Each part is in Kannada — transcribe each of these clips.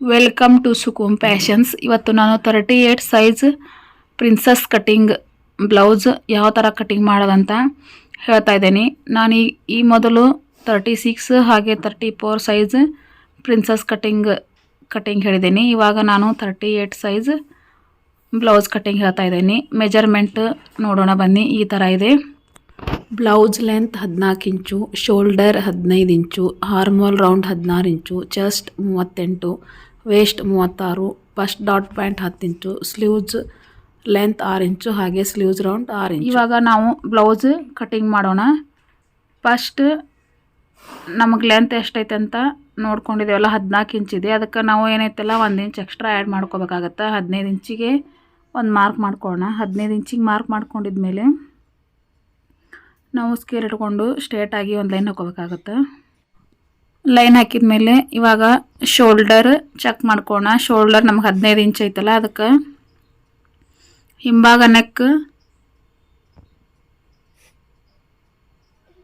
ವೆಲ್ಕಮ್ ಟು ಸುಕುಮ್ ಫ್ಯಾಷನ್ಸ್ ಇವತ್ತು ನಾನು thirty eight size princess cutting blouse ಯಾವ ಥರ ಕಟಿಂಗ್ ಮಾಡೋದಂತ ಹೇಳ್ತಾ ಇದ್ದೀನಿ. ನಾನು ಈ ಈ ಮೊದಲು ತರ್ಟಿ ಸಿಕ್ಸ್ ಹಾಗೆ thirty four size princess cutting cutting ಹೇಳಿದ್ದೀನಿ. ಇವಾಗ ನಾನು thirty eight size blouse cutting ಹೇಳ್ತಾ ಇದ್ದೀನಿ. ಮೆಜರ್ಮೆಂಟ್ ನೋಡೋಣ ಬನ್ನಿ. ಈ ಥರ ಇದೆ. ಬ್ಲೌಸ್ ಲೆಂತ್ ಹದಿನಾಲ್ಕು ಇಂಚು ಶೋಲ್ಡರ್ ಹದಿನೈದು ಇಂಚು ಹಾರ್ಮೋಲ್ ರೌಂಡ್ ಹದಿನಾರು ಇಂಚು ಚೆಸ್ಟ್ ಮೂವತ್ತೆಂಟು ವೇಸ್ಟ್ ಮೂವತ್ತಾರು ಫಸ್ಟ್ ಡಾಟ್ ಪ್ಯಾಂಟ್ ಹತ್ತು ಇಂಚು ಸ್ಲೀವ್ಸ್ ಲೆಂತ್ ಆರು ಇಂಚು ಹಾಗೆ ಸ್ಲೀವ್ಸ್ ರೌಂಡ್ ಆರು ಇಂಚು ಇವಾಗ ನಾವು ಬ್ಲೌಸ್ ಕಟಿಂಗ್ ಮಾಡೋಣ. ಫಸ್ಟ್ ನಮಗೆ ಲೆಂತ್ ಎಷ್ಟೈತೆ ಅಂತ ನೋಡ್ಕೊಂಡಿದ್ದೇವಲ್ಲ, ಹದಿನಾಲ್ಕು ಇಂಚಿದೆ ಅದಕ್ಕೆ ನಾವು ಏನೈತಲ್ಲ, ಒಂದು ಇಂಚ್ ಎಕ್ಸ್ಟ್ರಾ ಆ್ಯಡ್ ಮಾಡ್ಕೋಬೇಕಾಗತ್ತೆ. ಹದಿನೈದು ಇಂಚಿಗೆ ಒಂದು ಮಾರ್ಕ್ ಮಾಡ್ಕೊಳ್ಳೋಣ. ಹದಿನೈದು ಇಂಚಿಗೆ ಮಾರ್ಕ್ ಮಾಡ್ಕೊಂಡಿದ್ಮೇಲೆ ನಾವು ಸ್ಕೇರ್ ಇಟ್ಕೊಂಡು ಸ್ಟ್ರೇಟಾಗಿ ಒಂದು ಲೈನ್ ಹಾಕೋಬೇಕಾಗತ್ತೆ ಲೈನ್ ಹಾಕಿದ ಮೇಲೆ ಇವಾಗ ಶೋಲ್ಡರ್ ಚೆಕ್ ಮಾಡ್ಕೋಣ. ಶೋಲ್ಡರ್ ನಮ್ಗೆ ಹದಿನೈದು ಇಂಚ್ ಐತಲ್ಲ, ಅದಕ್ಕೆ ಹಿಂಭಾಗ ನೆಕ್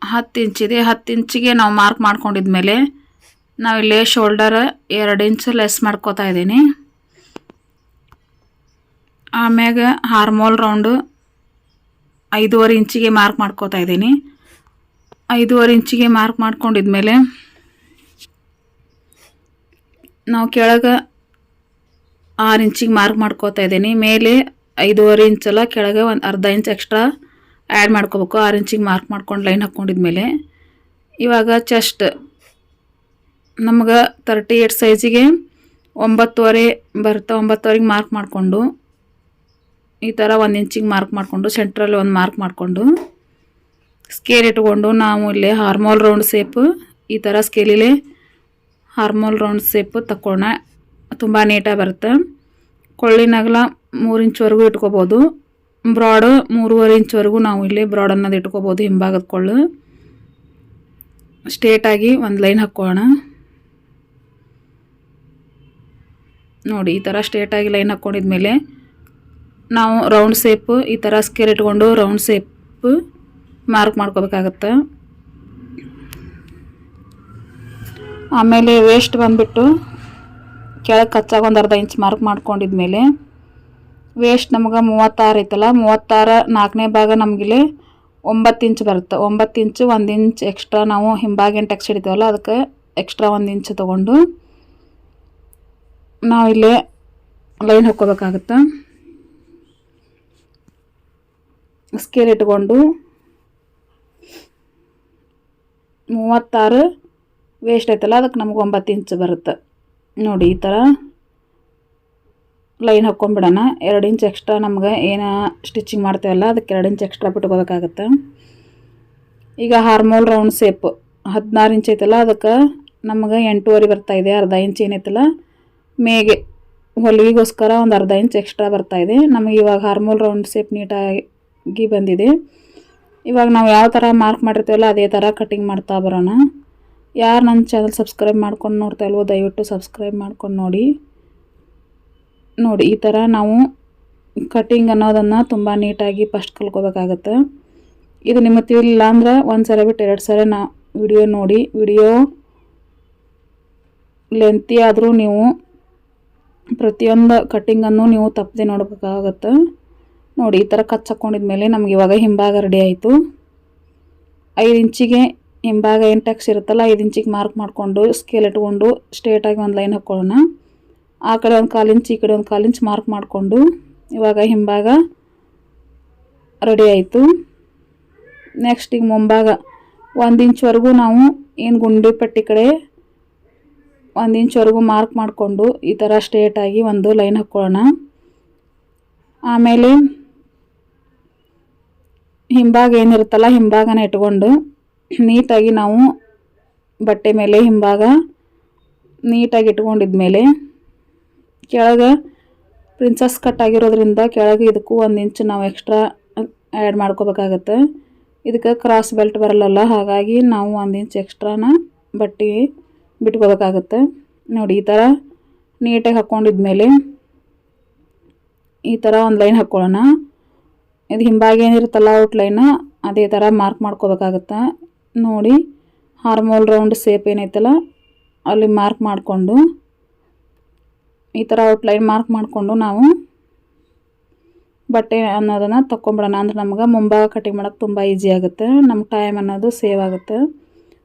ಹತ್ತು ಇಂಚಿದೆ ಹತ್ತು ಇಂಚಿಗೆ ನಾವು ಮಾರ್ಕ್ ಮಾಡ್ಕೊಂಡಿದ ಮೇಲೆ ನಾವಿಲ್ಲಿ ಶೋಲ್ಡರ್ ಎರಡು ಇಂಚ್ ಲೆಸ್ ಮಾಡ್ಕೋತಾ ಇದ್ದೀನಿ. ಆಮ್ಯಾಗ ಹಾರ್ಮೋಲ್ ರೌಂಡು ಐದೂವರೆ ಇಂಚಿಗೆ ಮಾರ್ಕ್ ಮಾಡ್ಕೋತಾ ಇದ್ದೀನಿ. ಐದೂವರೆ ಇಂಚಿಗೆ ಮಾರ್ಕ್ ಮಾಡ್ಕೊಂಡಿದ್ಮೇಲೆ ನಾವು ಕೆಳಗೆ ಆರು ಇಂಚಿಗೆ ಮಾರ್ಕ್ ಮಾಡ್ಕೋತಾ ಇದ್ದೀನಿ. ಮೇಲೆ ಐದೂವರೆ ಇಂಚಲ್ಲ ಕೆಳಗೆ ಒಂದು ಅರ್ಧ ಇಂಚ್ ಎಕ್ಸ್ಟ್ರಾ ಆ್ಯಡ್ ಮಾಡ್ಕೋಬೇಕು. ಆರು ಇಂಚಿಗೆ ಮಾರ್ಕ್ ಮಾಡ್ಕೊಂಡು ಲೈನ್ ಹಾಕ್ಕೊಂಡಿದ್ಮೇಲೆ ಇವಾಗ ಚೆಸ್ಟ್ ನಮ್ಗೆ ತರ್ಟಿ ಏಟ್ ಸೈಜಿಗೆ ಒಂಬತ್ತುವರೆ ಬರ್ತಾ ಒಂಬತ್ತುವರೆಗೆ ಮಾರ್ಕ್ ಮಾಡಿಕೊಂಡು, ಈ ಥರ ಒಂದು ಇಂಚಿಗೆ ಮಾರ್ಕ್ ಮಾಡಿಕೊಂಡು ಸೆಂಟ್ರಲ್ಲಿ ಒಂದು ಮಾರ್ಕ್ ಮಾಡಿಕೊಂಡು ಸ್ಕೇಲ್ ಇಟ್ಕೊಂಡು ನಾವು ಇಲ್ಲಿ ಹಾರ್ಮೋಲ್ ರೌಂಡ್ ಸೇಪ್ ಈ ಥರ ಸ್ಕೇಲಿಲಿ ಹಾರ್ಮೋಲ್ ರೌಂಡ್ ಸೇಪು ತಕ್ಕೋಣ. ತುಂಬ ನೀಟಾಗಿ ಬರುತ್ತೆ. ಕೊಳ್ಳಿನಾಗಲ ಮೂರು ಇಂಚ್ವರೆಗೂ ಇಟ್ಕೋಬೋದು. ಬ್ರಾಡು ಮೂರುವರೆ ಇಂಚ್ವರೆಗೂ ನಾವು ಇಲ್ಲಿ ಬ್ರಾಡ್ ಅನ್ನೋದು ಇಟ್ಕೋಬೋದು, ಹಿಂಭಾಗದ ಕೊಳ್ಳು. ಸ್ಟ್ರೇಟಾಗಿ ಒಂದು ಲೈನ್ ಹಾಕ್ಕೋಣ. ನೋಡಿ, ಈ ಥರ ಸ್ಟ್ರೇಟಾಗಿ ಲೈನ್ ಹಾಕ್ಕೊಂಡಿದ್ಮೇಲೆ ನಾವು ರೌಂಡ್ ಸೇಪು, ಈ ಥರ ಸ್ಕೇರ್ ಇಟ್ಕೊಂಡು ರೌಂಡ್ ಸೇಪ್ ಮಾರ್ಕ್ ಮಾಡ್ಕೋಬೇಕಾಗತ್ತೆ. ಆಮೇಲೆ ವೇಸ್ಟ್ ಬಂದುಬಿಟ್ಟು ಕೆಳಗೆ ಕಚ್ಚಾಗ ಒಂದು ಅರ್ಧ ಇಂಚ್ ಮಾರ್ಕ್ ಮಾಡ್ಕೊಂಡಿದ್ಮೇಲೆ ವೇಸ್ಟ್ ನಮ್ಗೆ ಮೂವತ್ತಾರು ಐತಲ್ಲ, ಮೂವತ್ತಾರು ನಾಲ್ಕನೇ ಭಾಗ ನಮಗಿಲ್ಲಿ ಒಂಬತ್ತು ಇಂಚ್ ಬರುತ್ತೆ. ಒಂಬತ್ತು ಇಂಚು ಒಂದು ಇಂಚ್ ಎಕ್ಸ್ಟ್ರಾ ನಾವು ಹಿಂಭಾಗಿನ ಟೆಕ್ಸ್ ಹಿಡಿತೀವಲ್ಲ, ಅದಕ್ಕೆ ಎಕ್ಸ್ಟ್ರಾ ಒಂದು ಇಂಚ್ ತೊಗೊಂಡು ನಾವಿಲ್ಲಿ ಲೈನ್ ಹಾಕ್ಕೋಬೇಕಾಗತ್ತೆ? ಸ್ಕೇಲ್ ಇಟ್ಕೊಂಡು ಮೂವತ್ತಾರು ವೇಸ್ಟ್ ಐತಲ್ಲ ಅದಕ್ಕೆ ನಮ್ಗೆ ಒಂಬತ್ತು ಇಂಚ್ ಬರುತ್ತೆ. ನೋಡಿ, ಈ ಥರ ಲೈನ್ ಹಾಕ್ಕೊಂಬಿಡೋಣ. ಎರಡು ಇಂಚ್ ಎಕ್ಸ್ಟ್ರಾ ನಮ್ಗೆ ಏನು ಸ್ಟಿಚಿಂಗ್ ಮಾಡ್ತೇವಲ್ಲ, ಅದಕ್ಕೆ ಎರಡು ಇಂಚ್ ಎಕ್ಸ್ಟ್ರಾ ಬಿಟ್ಕೋಬೇಕಾಗತ್ತೆ. ಈಗ ಹಾರ್ಮೋಲ್ ರೌಂಡ್ ಸೇಪ್ ಹದಿನಾರು ಇಂಚ್ ಐತಲ್ಲ, ಅದಕ್ಕೆ ನಮ್ಗೆ ಎಂಟೂವರೆ ಇದೆ, ಅರ್ಧ ಇಂಚ್ ಏನೈತಲ್ಲ. ಮೇಗೆ ಹೊಲಿಗೆಗೋಸ್ಕರ ಒಂದು ಅರ್ಧ ಇಂಚ್ ಎಕ್ಸ್ಟ್ರಾ ಬರ್ತಾಯಿದೆ ನಮಗೆ ಇವಾಗ ಹಾರ್ಮೋಲ್ ರೌಂಡ್ ಸೇಪ್ ನೀಟಾಗಿ ಬಂದಿದೆ. ಇವಾಗ ನಾವು ಯಾವ ಥರ ಮಾರ್ಕ್ ಮಾಡಿರ್ತೀವಲ್ಲ, ಅದೇ ಥರ ಕಟಿಂಗ್ ಮಾಡ್ತಾ ಬರೋಣ. ಯಾರು ನನ್ನ ಚಾನಲ್ ಸಬ್ಸ್ಕ್ರೈಬ್ ಮಾಡ್ಕೊಂಡು ನೋಡ್ತಾ ಇಲ್ವೋ, ದಯವಿಟ್ಟು ಸಬ್ಸ್ಕ್ರೈಬ್ ಮಾಡ್ಕೊಂಡು ನೋಡಿ. ನೋಡಿ, ಈ ಥರ ನಾವು ಕಟ್ಟಿಂಗ್ ಅನ್ನೋದನ್ನು ತುಂಬ ನೀಟಾಗಿ ಫಸ್ಟ್ ಕಲ್ಕೋಬೇಕಾಗತ್ತೆ ಇದು ನಿಮಗೆ ತಿಳಿಲಿಲ್ಲ ಅಂದ್ರೆ ಒಂದು ಸಲ ಬಿಟ್ಟು ಎರಡು ಸಾರಿ ನಾ ವಿಡಿಯೋ ನೋಡಿ ವಿಡಿಯೋ ಲೆಂತಿ ಆದರೂ ನೀವು ಪ್ರತಿಯೊಂದು ಕಟ್ಟಿಂಗನ್ನು ನೀವು ತಪ್ಪದೆ ನೋಡಬೇಕಾಗತ್ತೆ. ನೋಡಿ, ಈ ಥರ ಕಚ್ ಹಾಕ್ಕೊಂಡಿದ್ಮೇಲೆ ನಮ್ಗೆ ಇವಾಗ ಹಿಂಭಾಗ ರೆಡಿ ಆಯಿತು. ಐದು ಇಂಚಿಗೆ ಹಿಂಭಾಗ ಏನು ಟ್ಯಾಕ್ಸ್ ಇರುತ್ತಲ್ಲ, ಐದು ಇಂಚಿಗೆ ಮಾರ್ಕ್ ಮಾಡಿಕೊಂಡು ಸ್ಕೇಲ್ ಇಟ್ಕೊಂಡು ಸ್ಟ್ರೇಟಾಗಿ ಒಂದು ಲೈನ್ ಹಾಕ್ಕೊಳ್ಳೋಣ ಆ ಕಡೆ ಒಂದು ಕಾಲು ಇಂಚ್ ಈ ಕಡೆ ಒಂದು ಕಾಲು ಇಂಚ್ ಮಾರ್ಕ್ ಮಾಡಿಕೊಂಡು ಇವಾಗ ಹಿಂಭಾಗ ರೆಡಿ ಆಯಿತು. ನೆಕ್ಸ್ಟ್ ಈಗ ಮುಂಭಾಗ, ಒಂದು ಇಂಚ್ವರೆಗೂ ನಾವು ಏನು ಗುಂಡಿ ಪಟ್ಟಿ ಕಡೆ ಒಂದು ಇಂಚ್ವರೆಗೂ ಮಾರ್ಕ್ ಮಾಡಿಕೊಂಡು ಈ ಥರ ಸ್ಟ್ರೇಟಾಗಿ ಒಂದು ಲೈನ್ ಹಾಕ್ಕೊಳ್ಳೋಣ ಆಮೇಲೆ ಹಿಂಭಾಗ ಏನಿರುತ್ತಲ್ಲ, ಹಿಂಭಾಗನ ಇಟ್ಕೊಂಡು ನೀಟಾಗಿ ನಾವು ಬಟ್ಟೆ ಮೇಲೆ ಹಿಂಭಾಗ ನೀಟಾಗಿ ಇಟ್ಕೊಂಡಿದ್ಮೇಲೆ ಕೆಳಗೆ ಪ್ರಿನ್ಸಸ್ ಕಟ್ ಆಗಿರೋದ್ರಿಂದ ಕೆಳಗೆ ಇದಕ್ಕೂ ಒಂದು ಇಂಚು ನಾವು ಎಕ್ಸ್ಟ್ರಾ ಆ್ಯಡ್ ಮಾಡ್ಕೋಬೇಕಾಗತ್ತೆ. ಇದಕ್ಕೆ ಕ್ರಾಸ್ ಬೆಲ್ಟ್ ಬರಲ್ಲ ಹಾಗಾಗಿ ನಾವು ಒಂದು ಇಂಚ್ ಎಕ್ಸ್ಟ್ರಾನ ಬಟ್ಟೆ ಬಿಟ್ಕೋಬೇಕಾಗತ್ತೆ. ನೋಡಿ, ಈ ಥರ ನೀಟಾಗಿ ಹಾಕ್ಕೊಂಡಿದ್ಮೇಲೆ ಈ ಥರ ಒಂದು ಲೈನ್ ಹಾಕ್ಕೊಳ್ಳೋಣ ಇದು ಹಿಂಭಾಗ ಏನಿರುತ್ತಲ್ಲ ಔಟ್ಲೈನ್ ಅದೇ ಥರ ಮಾರ್ಕ್ ಮಾಡ್ಕೋಬೇಕಾಗತ್ತೆ. ನೋಡಿ ಹಾರ್ಮೋಲ್ ರೌಂಡ್ ಸೇಪ್ ಏನೈತಲ್ಲ, ಅಲ್ಲಿ ಮಾರ್ಕ್ ಮಾಡಿಕೊಂಡು, ಈ ಥರ ಔಟ್ಲೈನ್ ಮಾರ್ಕ್ ಮಾಡಿಕೊಂಡು ನಾವು ಬಟ್ಟೆ ಅನ್ನೋದನ್ನು ತೊಗೊಂಬಿಡೋಣ ಅಂದ್ರೆ ನಮ್ಗೆ ಮುಂಭಾಗ ಕಟಿಂಗ್ ಮಾಡೋಕ್ಕೆ ತುಂಬ ಈಸಿ ಆಗುತ್ತೆ. ನಮ್ಮ ಟೈಮ್ ಅನ್ನೋದು ಸೇವ್ ಆಗುತ್ತೆ.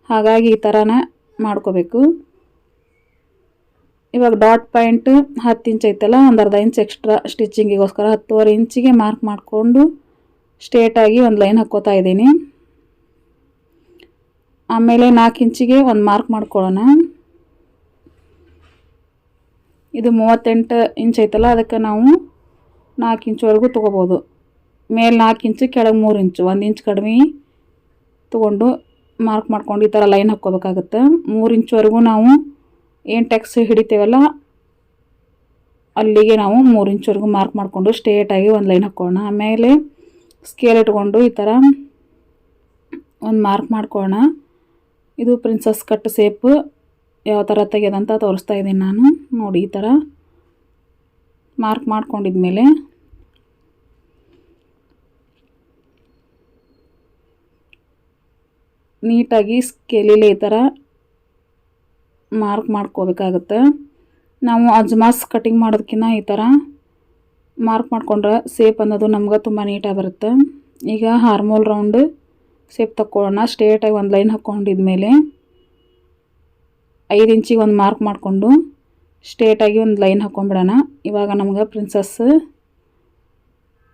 ಹಾಗಾಗಿ ಈ ಥರನೇ ಮಾಡ್ಕೋಬೇಕು. ಇವಾಗ ಡಾಟ್ ಪಾಯಿಂಟ್ ಹತ್ತು ಇಂಚ್ ಐತಲ್ಲ, ಒಂದು ಅರ್ಧ ಇಂಚ್ ಎಕ್ಸ್ಟ್ರಾ ಸ್ಟಿಚಿಂಗಿಗೋಸ್ಕರ ಹತ್ತುವರೆ ಇಂಚಿಗೆ ಮಾರ್ಕ್ ಮಾಡಿಕೊಂಡು ಸ್ಟ್ರೇಟಾಗಿ ಒಂದು ಲೈನ್ ಹಾಕ್ಕೋತಾ ಇದ್ದೀನಿ. ಆಮೇಲೆ ನಾಲ್ಕು ಇಂಚಿಗೆ ಒಂದು ಮಾರ್ಕ್ ಮಾಡ್ಕೊಳ್ಳೋಣ. ಇದು ಮೂವತ್ತೆಂಟು ಇಂಚ್ ಐತಲ್ಲ, ಅದಕ್ಕೆ ನಾವು ನಾಲ್ಕು ಇಂಚುವರೆಗೂ ತೊಗೋಬೋದು. ಮೇಲೆ ನಾಲ್ಕು ಇಂಚು, ಕೆಳಗೆ ಮೂರು ಇಂಚು. ಒಂದು ಇಂಚ್ ಕಡಿಮೆ ತೊಗೊಂಡು ಮಾರ್ಕ್ ಮಾಡ್ಕೊಂಡು ಈ ಥರ ಲೈನ್ ಹಾಕ್ಕೋಬೇಕಾಗತ್ತೆ. ಮೂರು ಇಂಚುವರೆಗೂ ನಾವು ಏನು ಟೆಕ್ಸ್ ಹಿಡಿತೇವಲ್ಲ, ಅಲ್ಲಿಗೆ ನಾವು ಮೂರು ಇಂಚುವರೆಗೂ ಮಾರ್ಕ್ ಮಾಡಿಕೊಂಡು ಸ್ಟ್ರೇಟಾಗಿ ಒಂದು ಲೈನ್ ಹಾಕ್ಕೊಳ್ಳೋಣ. ಆಮೇಲೆ ಸ್ಕೇಲ್ ಇಟ್ಕೊಂಡು ಈ ಥರ ಒಂದು ಮಾರ್ಕ್ ಮಾಡ್ಕೊಳ್ಳೋಣ. ಇದು ಪ್ರಿನ್ಸಸ್ ಕಟ್ ಸೇಪ್ ಯಾವ ಥರ ತೆಗೆಯೋದಂತ ತೋರಿಸ್ತಾ ಇದ್ದೀನಿ ನಾನು. ನೋಡಿ ಈ ಥರ ಮಾರ್ಕ್ ಮಾಡ್ಕೊಂಡಿದ್ಮೇಲೆ. ನೀಟಾಗಿ ಸ್ಕೇಲಿಲೆ ಈ ಥರ ಮಾರ್ಕ್ ಮಾಡ್ಕೋಬೇಕಾಗತ್ತೆ. ನಾವು ಅಜ್ಮಾಸ್ ಕಟಿಂಗ್ ಮಾಡೋದಕ್ಕಿಂತ ಈ ಥರ ಮಾರ್ಕ್ ಮಾಡಿಕೊಂಡ್ರೆ ಸೇಪ್ ಅನ್ನೋದು ನಮ್ಗೆ ತುಂಬ ನೀಟಾಗಿ ಬರುತ್ತೆ. ಈಗ ಹಾರ್ಮೋಲ್ ರೌಂಡ್ ಸೇಪ್ ತಕ್ಕೊಳ್ಳೋಣ ಸ್ಟ್ರೇಟಾಗಿ ಒಂದು ಲೈನ್ ಹಾಕ್ಕೊಂಡಿದ್ಮೇಲೆ ಐದು ಇಂಚಿಗೆ ಒಂದು ಮಾರ್ಕ್ ಮಾಡಿಕೊಂಡು ಸ್ಟ್ರೇಟಾಗಿ ಒಂದು ಲೈನ್ ಹಾಕ್ಕೊಂಬಿಡೋಣ ಇವಾಗ ನಮ್ಗೆ ಪ್ರಿನ್ಸಸ್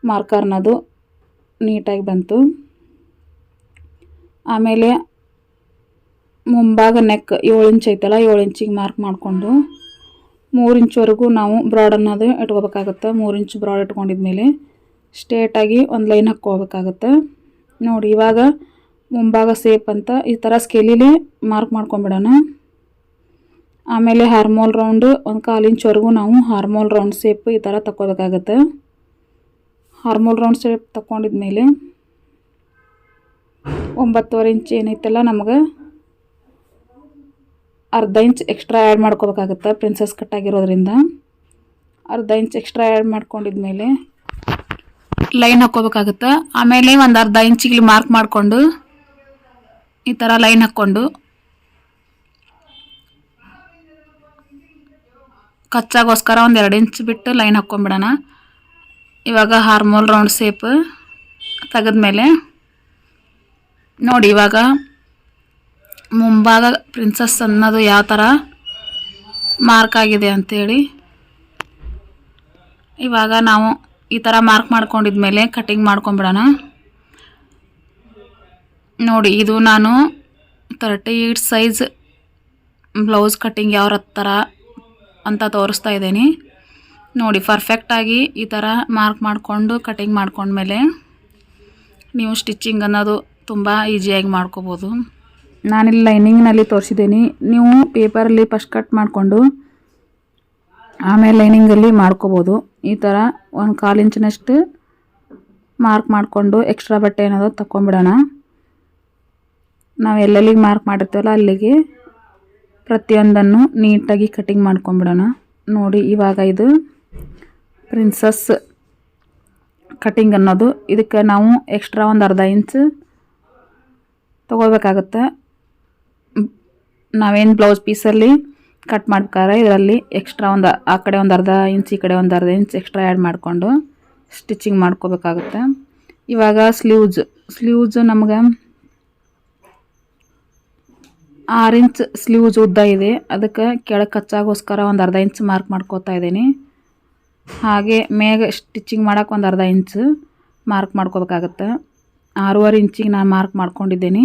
ಮಾರ್ಕರ್ ಅನ್ನೋದು ನೀಟಾಗಿ ಬಂತು. ಆಮೇಲೆ ಮುಂಭಾಗ ನೆಕ್ ಏಳು ಇಂಚ್ ಐತಲ್ಲ, ಏಳು ಇಂಚಿಗೆ ಮಾರ್ಕ್ ಮಾಡಿಕೊಂಡು ಮೂರು ಇಂಚ್ವರೆಗೂ ನಾವು ಬ್ರಾಡ್ ಅನ್ನೋದು ಇಟ್ಕೋಬೇಕಾಗತ್ತೆ. ಮೂರು ಇಂಚ್ ಬ್ರಾಡ್ ಇಟ್ಕೊಂಡಿದ್ಮೇಲೆ ಸ್ಟ್ರೇಟಾಗಿ ಒಂದು ಲೈನ್ ಹಾಕ್ಕೋಬೇಕಾಗತ್ತೆ. ನೋಡಿ, ಇವಾಗ ಮುಂಭಾಗ ಸೇಪ್ ಅಂತ ಈ ಥರ ಸ್ಕೇಲಿಲಿ ಮಾರ್ಕ್ ಮಾಡ್ಕೊಂಬಿಡೋಣ ಆಮೇಲೆ ಹಾರ್ಮೋಲ್ ರೌಂಡು ಒಂದು ಕಾಲು ಇಂಚ್ವರೆಗೂ ನಾವು ಹಾರ್ಮೋಲ್ ರೌಂಡ್ ಸೇಪ್ ಈ ಥರ ತಗೋಬೇಕಾಗತ್ತೆ ಹಾರ್ಮೋಲ್ ರೌಂಡ್ ಸೇಪ್ ತಗೊಂಡಿದ್ಮೇಲೆ ಒಂಬತ್ತುವರೆ ಇಂಚ್ ಏನೈತಲ್ಲ ನಮಗೆ? ಅರ್ಧ ಇಂಚ್ ಎಕ್ಸ್ಟ್ರಾ ಆ್ಯಡ್ ಮಾಡ್ಕೋಬೇಕಾಗತ್ತೆ ಪ್ರಿನ್ಸಸ್ ಕಟ್ ಆಗಿರೋದ್ರಿಂದ. ಅರ್ಧ ಇಂಚ್ ಎಕ್ಸ್ಟ್ರಾ ಆ್ಯಡ್ ಮಾಡ್ಕೊಂಡಿದ್ಮೇಲೆ ಲೈನ್ ಹಾಕ್ಕೋಬೇಕಾಗತ್ತೆ? ಆಮೇಲೆ ಒಂದು ಅರ್ಧ ಇಂಚಿಗೆ ಮಾರ್ಕ್ ಮಾಡಿಕೊಂಡು ಈ ಥರ ಲೈನ್ ಹಾಕ್ಕೊಂಡು ಕಚ್ಚಾಗೋಸ್ಕರ ಒಂದು ಎರಡು ಇಂಚ್ ಬಿಟ್ಟು ಲೈನ್ ಹಾಕ್ಕೊಂಬಿಡೋಣ. ಇವಾಗ ಹಾರ್ಮೋಲ್ ರೌಂಡ್ ಸೇಪ್ ತೆಗೆದ್ಮೇಲೆ ನೋಡಿ ಇವಾಗ ಮುಂಭಾಗ ಪ್ರಿನ್ಸಸ್ ಅನ್ನೋದು ಯಾವ ಥರ ಮಾರ್ಕ್ ಆಗಿದೆ ಅಂಥೇಳಿ ಇವಾಗ ನಾವು ಈ ಥರ ಮಾರ್ಕ್ ಮಾಡ್ಕೊಂಡಿದ್ಮೇಲೆ ಕಟಿಂಗ್ ಮಾಡ್ಕೊಂಬಿಡೋಣ. ನೋಡಿ, ಇದು ನಾನು thirty eight size blouse cutting ಯಾವ ಥರ ಅಂತ ತೋರಿಸ್ತಾ ಇದ್ದೀನಿ. ನೋಡಿ ಪರ್ಫೆಕ್ಟಾಗಿ ಈ ಥರ ಮಾರ್ಕ್ ಮಾಡಿಕೊಂಡು ಕಟಿಂಗ್ ಮಾಡ್ಕೊಂಡ್ಮೇಲೆ ನೀವು ಸ್ಟಿಚ್ಚಿಂಗ್ ಅನ್ನೋದು ತುಂಬ ಈಸಿಯಾಗಿ ಮಾಡ್ಕೋಬೋದು. ನಾನಿಲ್ಲಿ ಲೈನಿಂಗ್ನಲ್ಲಿ ತೋರಿಸಿದ್ದೀನಿ. ನೀವು ಪೇಪರಲ್ಲಿ ಫಸ್ಟ್ ಕಟ್ ಮಾಡಿಕೊಂಡು ಆಮೇಲೆ ಲೈನಿಂಗಲ್ಲಿ ಮಾಡ್ಕೋಬೋದು. ಈ ಥರ ಒಂದು ಕಾಲು ಇಂಚಿನಷ್ಟು ಮಾರ್ಕ್ ಮಾಡಿಕೊಂಡು ಎಕ್ಸ್ಟ್ರಾ ಬಟ್ಟೆ ಏನಾದರೂ ತಗೊಂಬಿಡೋಣ ನಾವು ಎಲ್ಲೆಲ್ಲಿಗೆ ಮಾರ್ಕ್ ಮಾಡಿರ್ತೀವಲ್ಲ ಅಲ್ಲಿಗೆ ಪ್ರತಿಯೊಂದನ್ನು ನೀಟಾಗಿ ಕಟಿಂಗ್ ಮಾಡ್ಕೊಂಬಿಡೋಣ. ನೋಡಿ ಇವಾಗ ಇದು ಪ್ರಿನ್ಸಸ್ ಕಟಿಂಗ್ ಅನ್ನೋದು. ಇದಕ್ಕೆ ನಾವು ಎಕ್ಸ್ಟ್ರಾ ಒಂದು ಅರ್ಧ ಇಂಚ್ ತೊಗೋಬೇಕಾಗತ್ತೆ. ನಾವೇನು ಬ್ಲೌಸ್ ಪೀಸಲ್ಲಿ ಕಟ್ ಮಾಡ್ಬೇಕಾದ್ರೆ ಇದರಲ್ಲಿ ಎಕ್ಸ್ಟ್ರಾ ಒಂದು ಆ ಕಡೆ ಒಂದು ಅರ್ಧ ಇಂಚ್ ಈ ಕಡೆ ಒಂದು ಅರ್ಧ ಇಂಚ್ ಎಕ್ಸ್ಟ್ರಾ ಆ್ಯಡ್ ಮಾಡಿಕೊಂಡು ಸ್ಟಿಚಿಂಗ್ ಮಾಡ್ಕೋಬೇಕಾಗುತ್ತೆ. ಇವಾಗ ಸ್ಲೀವ್ಸ್ ಸ್ಲೀವ್ಸ್ ನಮ್ಗೆ ಆರು ಇಂಚ್ ಸ್ಲೀವ್ಸ್ ಉದ್ದ ಇದೆ. ಅದಕ್ಕೆ ಕೆಳಗೆ ಕಚ್ಚಾಗೋಸ್ಕರ ಒಂದು ಅರ್ಧ ಇಂಚ್ ಮಾರ್ಕ್ ಮಾಡ್ಕೋತಾ ಇದ್ದೀನಿ. ಹಾಗೆ ಮೇಗ ಸ್ಟಿಚಿಂಗ್ ಮಾಡೋಕೆ ಒಂದು ಅರ್ಧ ಇಂಚ್ ಮಾರ್ಕ್ ಮಾಡ್ಕೋಬೇಕಾಗತ್ತೆ. ಆರೂವರೆ ಇಂಚಿಗೆ ನಾನು ಮಾರ್ಕ್ ಮಾಡ್ಕೊಂಡಿದ್ದೀನಿ.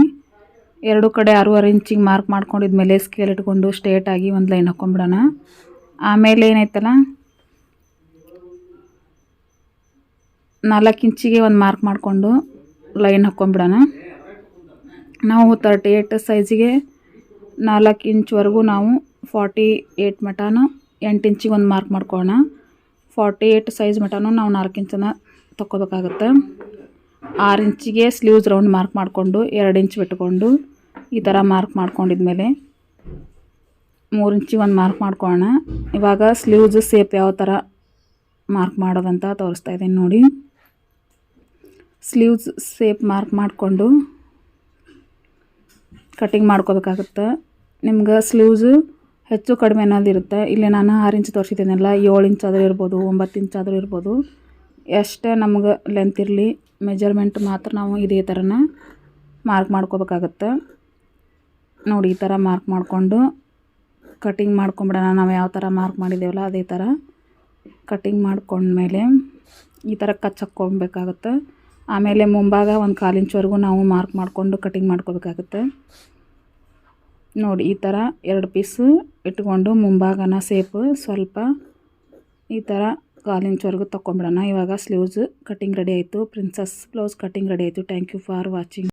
ಎರಡು ಕಡೆ ಆರೂವರೆ ಇಂಚಿಗೆ ಮಾರ್ಕ್ ಮಾಡ್ಕೊಂಡಿದ್ಮೇಲೆ ಸ್ಕೇಲ್ ಇಟ್ಕೊಂಡು ಸ್ಟ್ರೇಟಾಗಿ ಒಂದು ಲೈನ್ ಹಾಕ್ಕೊಂಬಿಡೋಣ ಆಮೇಲೆ ಏನೈತಲ್ಲ ನಾಲ್ಕು ಇಂಚಿಗೆ ಒಂದು ಮಾರ್ಕ್ ಮಾಡಿಕೊಂಡು ಲೈನ್ ಹಾಕ್ಕೊಂಬಿಡೋಣ ನಾವು ತರ್ಟಿ ಏಟ್ ಸೈಜಿಗೆ ನಾಲ್ಕು ಇಂಚ್ವರೆಗೂ ನಾವು ಫಾರ್ಟಿ ಏಟ್ ಮಟನು ಎಂಟು ಇಂಚಿಗೆ ಒಂದು ಮಾರ್ಕ್ ಮಾಡ್ಕೊಳ್ಳೋಣ. ಫಾರ್ಟಿ ಏಟ್ ಸೈಜ್ ಮಟನು ನಾವು ನಾಲ್ಕು ಇಂಚನ್ನು ತೊಗೋಬೇಕಾಗತ್ತೆ ಆರು ಇಂಚಿಗೆ ಸ್ಲೀವ್ಸ್ ರೌಂಡ್ ಮಾರ್ಕ್ ಮಾಡಿಕೊಂಡು ಎರಡು ಇಂಚ್ ಬಿಟ್ಕೊಂಡು ಈ ಥರ ಮಾರ್ಕ್ ಮಾಡ್ಕೊಂಡಿದ್ಮೇಲೆ ಮೂರು ಇಂಚಿ ಒಂದು ಮಾರ್ಕ್ ಮಾಡ್ಕೊಳ್ಳೋಣ. ಇವಾಗ ಸ್ಲೀವ್ಸ್ ಸೇಪ್ ಯಾವ ಥರ ಮಾರ್ಕ್ ಮಾಡೋದಂತ ತೋರಿಸ್ತಾ ಇದ್ದೀನಿ ನೋಡಿ. ಸ್ಲೀವ್ಸ್ ಸೇಪ್ ಮಾರ್ಕ್ ಮಾಡಿಕೊಂಡು ಕಟ್ಟಿಂಗ್ ಮಾಡ್ಕೋಬೇಕಾಗುತ್ತೆ. ನಿಮ್ಗೆ ಸ್ಲೀವ್ಸ್ ಹೆಚ್ಚು ಕಡಿಮೆ ಅನ್ನೋದು ಇರುತ್ತೆ. ಇಲ್ಲಿ ನಾನು ಆರು ಇಂಚ್ ತೋರಿಸಿದ್ದೀನಲ್ಲ, ಏಳು ಇಂಚ್ ಆದರೂ ಇರ್ಬೋದು, ಒಂಬತ್ತು ಇಂಚ್ ಆದರೂ ಇರ್ಬೋದು. ಎಷ್ಟೇ ನಮ್ಗೆ ಲೆಂತ್ ಇರಲಿ ಮೆಜರ್ಮೆಂಟ್ ಮಾತ್ರ ನಾವು ಇದೇ ಥರನ ಮಾರ್ಕ್ ಮಾಡ್ಕೋಬೇಕಾಗತ್ತೆ. ನೋಡಿ, ಈ ಥರ ಮಾರ್ಕ್ ಮಾಡಿಕೊಂಡು ಕಟಿಂಗ್ ಮಾಡ್ಕೊಂಬಿಡೋಣ. ನಾವು ಯಾವ ಥರ ಮಾರ್ಕ್ ಮಾಡಿದ್ದೇವಲ್ಲ ಅದೇ ಥರ ಕಟಿಂಗ್ ಮಾಡ್ಕೊಂಡ್ಮೇಲೆ ಈ ಥರ ಕಚ್ ಹಾಕ್ಕೊಬೇಕಾಗತ್ತೆ. ಆಮೇಲೆ ಮುಂಭಾಗ ಒಂದು ಕಾಲು ಇಂಚ್ವರೆಗೂ ನಾವು ಮಾರ್ಕ್ ಮಾಡಿಕೊಂಡು ಕಟಿಂಗ್ ಮಾಡ್ಕೋಬೇಕಾಗುತ್ತೆ. ನೋಡಿ, ಈ ಥರ ಎರಡು ಪೀಸು ಇಟ್ಕೊಂಡು ಮುಂಭಾಗನ ಸೇಪು ಸ್ವಲ್ಪ ಈ ಥರ ಕಾಲು ಇಂಚ್ವರೆಗೂ ತೊಗೊಂಬಿಡೋಣ ಇವಾಗ ಸ್ಲೀವ್ಸ್ ಕಟಿಂಗ್ ರೆಡಿ ಆಯಿತು. ಪ್ರಿನ್ಸಸ್ ಬ್ಲೌಸ್ ಕಟಿಂಗ್ ರೆಡಿ ಆಯಿತು. Thank you for watching